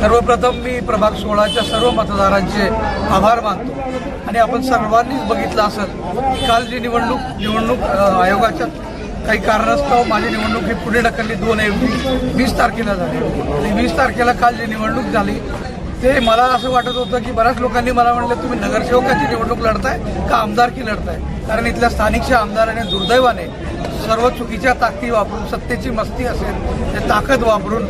सर्वप्रथम मी प्रभाग सोळाच्या सर्व मतदारांचे आभार मानतो. आणि आपण सर्वांनीच बघितलं असेल की काल जी निवडणूक निवडणूक आयोगाच्या काही कारणास्तव माझी निवडणूक ही पुढे ढकलली दोन ऐवजी वीस तारखेला झाली. आणि वीस तारखेला काल जी निवडणूक झाली ते मला असं वाटत होतं की बऱ्याच लोकांनी मला म्हणलं तुम्ही नगरसेवकाची निवडणूक लढताय का आमदारकी लढताय? कारण इथल्या स्थानिकच्या आमदाराने दुर्दैवाने सर्व चुकीच्या ताकदी वापरून सत्तेची मस्ती असेल ते ताकद वापरून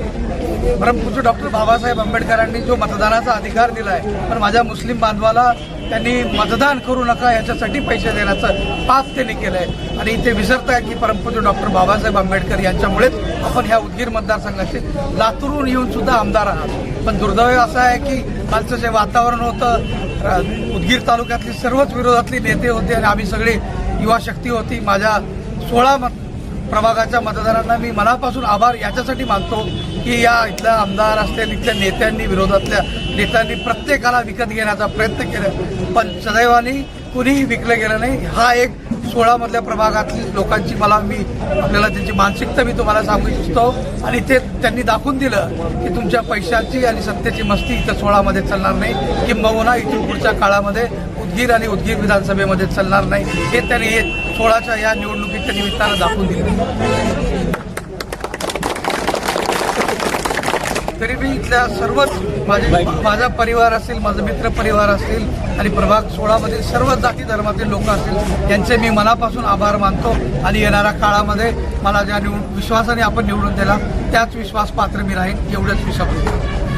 परमपूज्य डॉक्टर बाबासाहेब आंबेडकरांनी जो मतदानाचा अधिकार दिला आहे पण माझ्या मुस्लिम बांधवाला त्यांनी मतदान करू नका याच्यासाठी पैसे देण्याचं पाप त्यांनी केलं आहे आणि इथे विसरत आहे की परमपूज्य डॉक्टर बाबासाहेब आंबेडकर यांच्यामुळेच आपण ह्या उदगीर मतदारसंघाचे लातूरून येऊन सुद्धा आमदार आहात. पण दुर्दैव असं आहे की कालचं जे वातावरण होतं उदगीर तालुक्यातली सर्वच विरोधातली नेते होते आणि आम्ही सगळे युवा शक्ती होती. माझ्या सोळा मत प्रभागाच्या मतदारांना मी मनापासून आभार याच्यासाठी मानतो की या इथल्या आमदार असतील इथल्या नेत्यांनी विरोधातल्या नेत्यांनी प्रत्येकाला विकत घेण्याचा प्रयत्न केला. पण सदैवानी कुणीही विकलं गेलं नाही. हा एक सोळामधल्या प्रभागातली लोकांची मला मी आपल्याला त्यांची मानसिकता मी तुम्हाला सांगू इच्छितो. आणि ते त्यांनी दाखवून दिलं की तुमच्या पैशाची आणि सत्तेची मस्ती इथं सोळामध्ये चालणार नाही किंबहुना इथून पुढच्या काळामध्ये उदगीर आणि उदगीर विधानसभेमध्ये चालणार नाही. हे त्यांनी हे सोळाच्या या निवडणुकीच्या निमित्तानं दाखवून दिलं. तरी मी इथल्या सर्वच माझे माझा परिवार असेल माझा मित्र परिवार असेल आणि प्रभाग सोळामधील सर्व जाती धर्मातील लोक असतील यांचे मी मनापासून आभार मानतो आणि येणाऱ्या काळामध्ये मला ज्या निवड विश्वासाने आपण निवडून दिला त्याच विश्वास पात्र मी राहीन एवढंच विश्वास